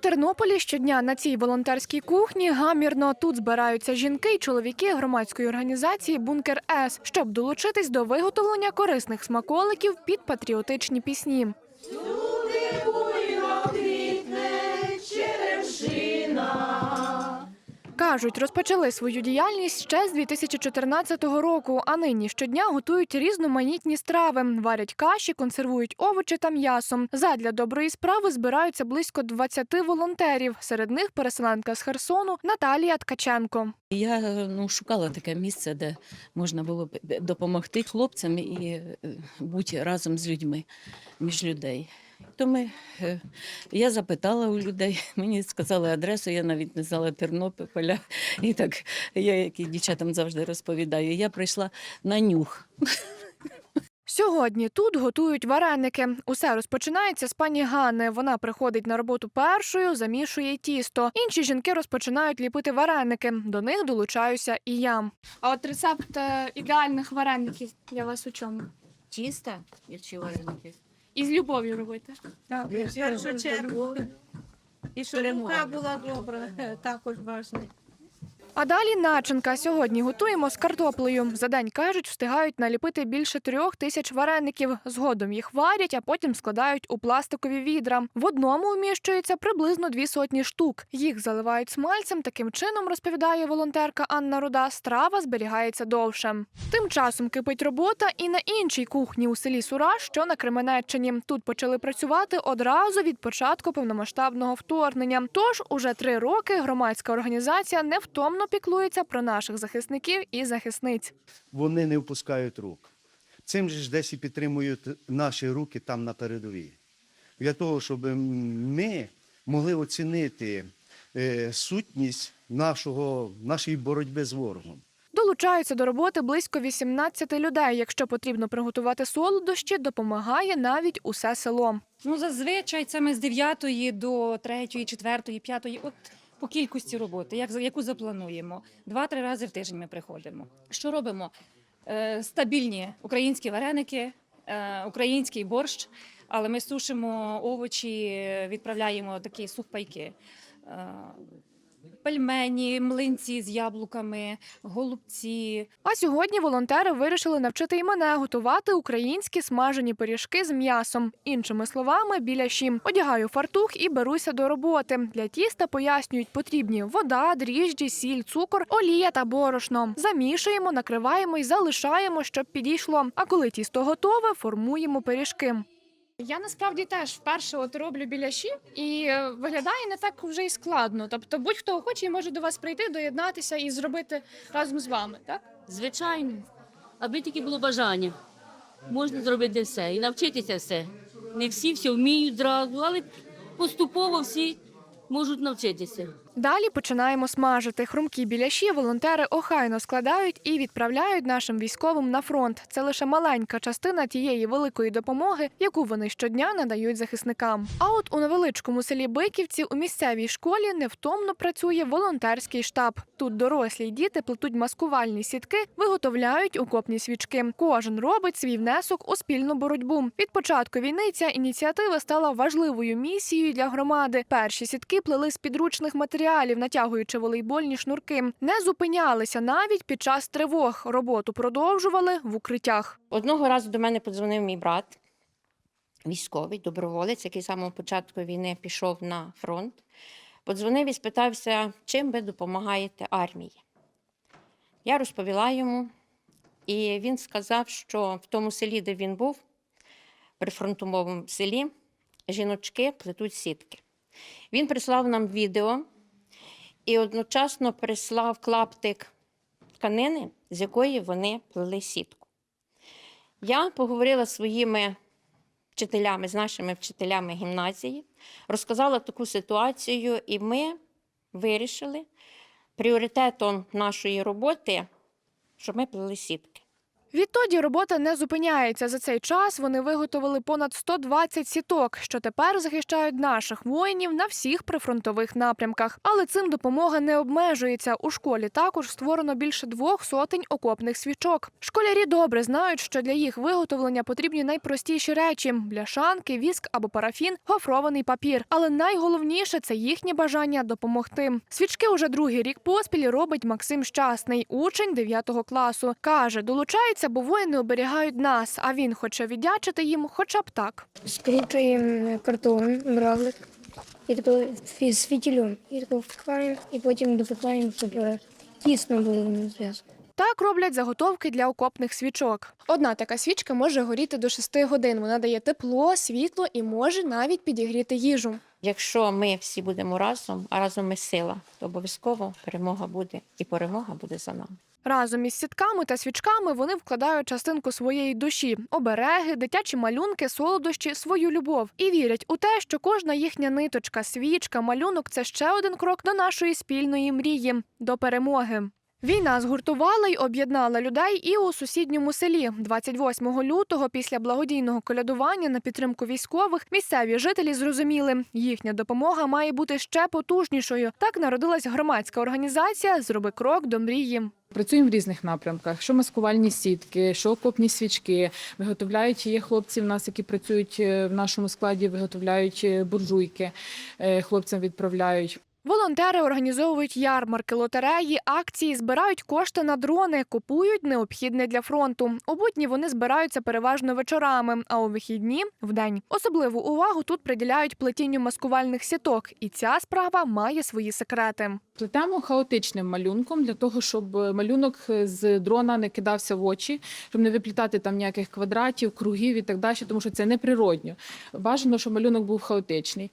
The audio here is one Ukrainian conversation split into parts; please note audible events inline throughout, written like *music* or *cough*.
Тернополі щодня на цій волонтерській кухні гамірно тут збираються жінки й чоловіки громадської організації Бункер С, щоб долучитись до виготовлення корисних смаколиків під патріотичні пісні. Кажуть, розпочали свою діяльність ще з 2014 року, а нині щодня готують різноманітні страви, варять каші, консервують овочі та м'ясо. Задля доброї справи збираються близько 20 волонтерів. Серед них переселенка з Херсону Наталія Ткаченко. Я ну, шукала таке місце, де можна було б допомогти хлопцям і е, бути разом з людьми, між людей. То ми, е, я запитала у людей, *laughs* мені сказали адресу, я навіть не знала Тернополя. І так я, як і дівчатам завжди розповідаю, я прийшла на нюх. Сьогодні тут готують вареники. Усе розпочинається з пані Ганни. Вона приходить на роботу першою, замішує тісто. Інші жінки розпочинають ліпити вареники. До них долучаюся і я. А от рецепт е, ідеальних вареників для вас у чому? Чиста чи вареники? І з любов'ю робити. В першу чергу. І щоб рука була добра, *laughs* також важливо. А далі начинка. Сьогодні готуємо з картоплею. За день кажуть, встигають наліпити більше трьох тисяч вареників. Згодом їх варять, а потім складають у пластикові відра. В одному вміщується приблизно дві сотні штук. Їх заливають смальцем. Таким чином, розповідає волонтерка Анна Руда, страва зберігається довше. Тим часом кипить робота і на іншій кухні у селі Сура, що на Кременеччині. Тут почали працювати одразу від початку повномасштабного вторгнення. Тож уже три роки громадська організація невтомно піклується про наших захисників і захисниць. вони не впускають рук. Цим же ж десь і підтримують наші руки там на передовій. Для того, щоб ми могли оцінити е, сутність нашого, нашої боротьби з ворогом. Долучаються до роботи близько 18 людей. Якщо потрібно приготувати солодощі, допомагає навіть усе село. Ну, зазвичай це ми з 9 до 3, 4, 5, от по кількості роботи, як, яку заплануємо. Два-три рази в тиждень ми приходимо. Що робимо? Е, стабільні українські вареники, е, український борщ, але ми сушимо овочі, відправляємо такі сухпайки. Пельмені, млинці з яблуками, голубці, А сьогодні волонтери вирішили навчити і мене готувати українські смажені пиріжки з м'ясом. Іншими словами, біляші. Одягаю фартух і беруся до роботи. Для тіста пояснюють потрібні вода, дріжджі, сіль, цукор, олія та борошно. Замішуємо, накриваємо і залишаємо, щоб підійшло. А коли тісто готове, формуємо пиріжки. Я насправді теж вперше от роблю біляші, і е, виглядає не так вже й складно. Тобто, будь-хто охоче може до вас прийти, доєднатися і зробити разом з вами, так? Звичайно, аби тільки було бажання. Можна зробити все і навчитися все. Не всі все вміють зразу, але поступово всі можуть навчитися. Далі починаємо смажити. Хрумкі біляші волонтери охайно складають і відправляють нашим військовим на фронт. Це лише маленька частина тієї великої допомоги, яку вони щодня надають захисникам. А от у невеличкому селі Биківці у місцевій школі невтомно працює волонтерський штаб. Тут дорослі й діти плетуть маскувальні сітки, виготовляють окопні свічки. Кожен робить свій внесок у спільну боротьбу. Від початку війни ця ініціатива стала важливою місією для громади. Перші сітки плели з підручних матеріалів, натягуючи волейбольні шнурки. Не зупинялися навіть під час тривог. Роботу продовжували в укриттях. Одного разу до мене подзвонив мій брат, військовий, доброволець, який з самого початку війни пішов на фронт. Подзвонив і спитався, чим ви допомагаєте армії. Я розповіла йому, і він сказав, що в тому селі, де він був, прифронтовому селі, жіночки плетуть сітки. Він прислав нам відео і одночасно прислав клаптик тканини, з якої вони плели сітку. Я поговорила зі своїми вчителями, з нашими вчителями гімназії, розказала таку ситуацію, і ми вирішили пріоритетом нашої роботи, що ми плели сітки. Відтоді робота не зупиняється. За цей час вони виготовили понад 120 сіток, що тепер захищають наших воїнів на всіх прифронтових напрямках. Але цим допомога не обмежується. У школі також створено більше двох сотень окопних свічок. Школярі добре знають, що для їх виготовлення потрібні найпростіші речі: бляшанки, віск або парафін, гофрований папір. Але найголовніше це їхнє бажання допомогти. Свічки уже другий рік поспіль робить Максим Щасний, учень 9 класу. каже, долучається, бо воїни оберігають нас. А він хоче віддячити їм, хоча б так. Скручуємо картон, бравлик, і тако з і тако впихаємо, і потім допихаємо, щоб е, тісно було на зв'язку. Так роблять заготовки для окопних свічок. Одна така свічка може горіти до 6 годин. Вона дає тепло, світло і може навіть підігріти їжу. Якщо ми всі будемо разом, а разом ми сила, то обов'язково перемога буде, і перемога буде за нами. Разом із сітками та свічками вони вкладають частинку своєї душі, обереги, дитячі малюнки, солодощі, свою любов і вірять у те, що кожна їхня ниточка, свічка, малюнок це ще один крок до нашої спільної мрії до перемоги. Війна згуртувала й об'єднала людей і у сусідньому селі. 28 лютого, після благодійного колядування на підтримку військових, місцеві жителі зрозуміли, їхня допомога має бути ще потужнішою. Так народилась громадська організація Зроби крок до мрії. Працюємо в різних напрямках: що маскувальні сітки, що окопні свічки. Виготовляють є хлопці в нас, які працюють е, в нашому складі, виготовляють е, буржуйки, е, хлопцям відправляють. Волонтери організовують ярмарки, лотереї, акції, збирають кошти на дрони, купують необхідне для фронту. У будні вони збираються переважно вечорами, а у вихідні вдень. Особливу увагу тут приділяють плетінню маскувальних сіток, і ця справа має свої секрети. Плетемо хаотичним малюнком для того, щоб малюнок з дрона не кидався в очі, щоб не виплітати там ніяких квадратів, кругів і так далі, тому що це неприродньо. Бажано, щоб малюнок був хаотичний.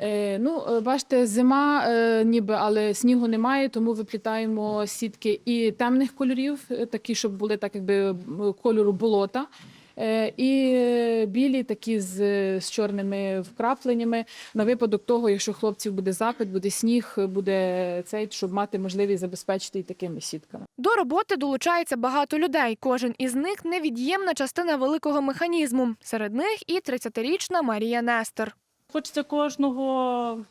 Е, ну, е, бачите, зима е, ніби, але снігу немає, тому виплітаємо сітки і темних кольорів, такі, щоб були так, якби кольору болота. І білі такі з, з чорними вкрапленнями на випадок того, якщо хлопців буде запит, буде сніг, буде цей, щоб мати можливість забезпечити і такими сітками. До роботи долучається багато людей. Кожен із них невід'ємна частина великого механізму. Серед них і 30-річна Марія Нестер. Хочеться кожного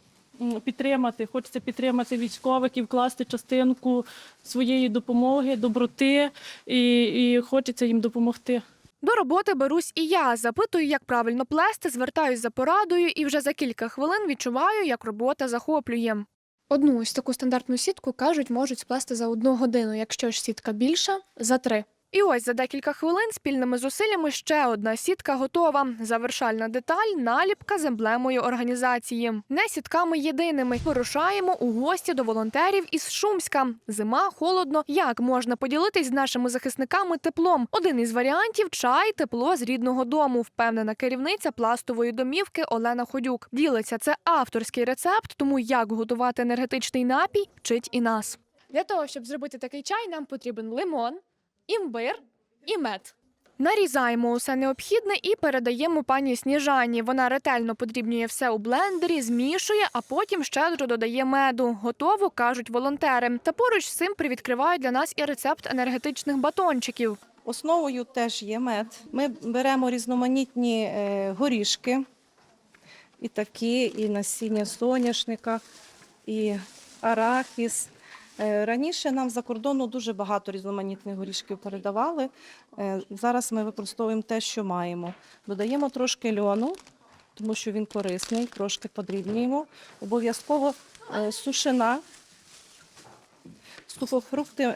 підтримати, хочеться підтримати військових і вкласти частинку своєї допомоги, доброти, і, і хочеться їм допомогти. До роботи берусь і я. Запитую, як правильно плести, звертаюсь за порадою, і вже за кілька хвилин відчуваю, як робота захоплює. Одну ось таку стандартну сітку кажуть, можуть сплести за одну годину. Якщо ж сітка більша, за три. І ось за декілька хвилин спільними зусиллями ще одна сітка готова. Завершальна деталь наліпка з емблемою організації. Не сітками єдиними. Вирушаємо у гості до волонтерів із Шумська. Зима, холодно. Як можна поділитись з нашими захисниками теплом? Один із варіантів чай, тепло з рідного дому. Впевнена керівниця пластової домівки Олена Ходюк. Ділиться це авторський рецепт, тому як готувати енергетичний напій вчить і нас. Для того, щоб зробити такий чай, нам потрібен лимон, імбир і мед. Нарізаємо усе необхідне і передаємо пані Сніжані. Вона ретельно подрібнює все у блендері, змішує, а потім щедро додає меду. Готово, кажуть волонтери. Та поруч з цим привідкривають для нас і рецепт енергетичних батончиків. Основою теж є мед. Ми беремо різноманітні е, горішки, і такі, і насіння соняшника, і арахіс. Е, Раніше нам за кордону дуже багато різноманітних горішків передавали. Е, Зараз ми використовуємо те, що маємо. Додаємо трошки льону, тому що він корисний, трошки подрібнюємо. Обов'язково е, сушина. Сухофрукти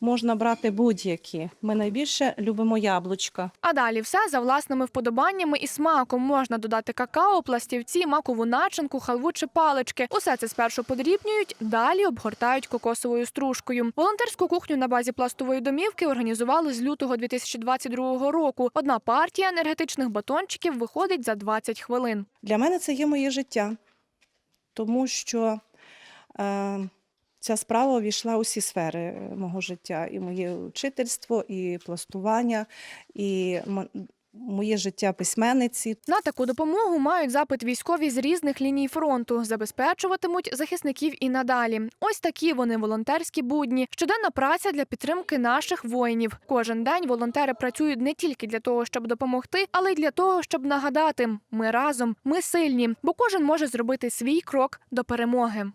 можна брати будь-які. Ми найбільше любимо яблучка. А далі все за власними вподобаннями і смаком. Можна додати какао, пластівці, макову начинку, халву чи палички. Усе це спершу подрібнюють, далі обгортають кокосовою стружкою. Волонтерську кухню на базі пластової домівки організували з лютого 2022 року. Одна партія енергетичних батончиків виходить за 20 хвилин. Для мене це є моє життя, тому що е, ця справа увійшла у всі сфери е, мого життя. І моє вчительство, і пластування, і моє життя письменниці. На таку допомогу мають запит військові з різних ліній фронту, забезпечуватимуть захисників і надалі. Ось такі вони волонтерські будні. Щоденна праця для підтримки наших воїнів. Кожен день волонтери працюють не тільки для того, щоб допомогти, але й для того, щоб нагадати: ми разом, ми сильні, бо кожен може зробити свій крок до перемоги.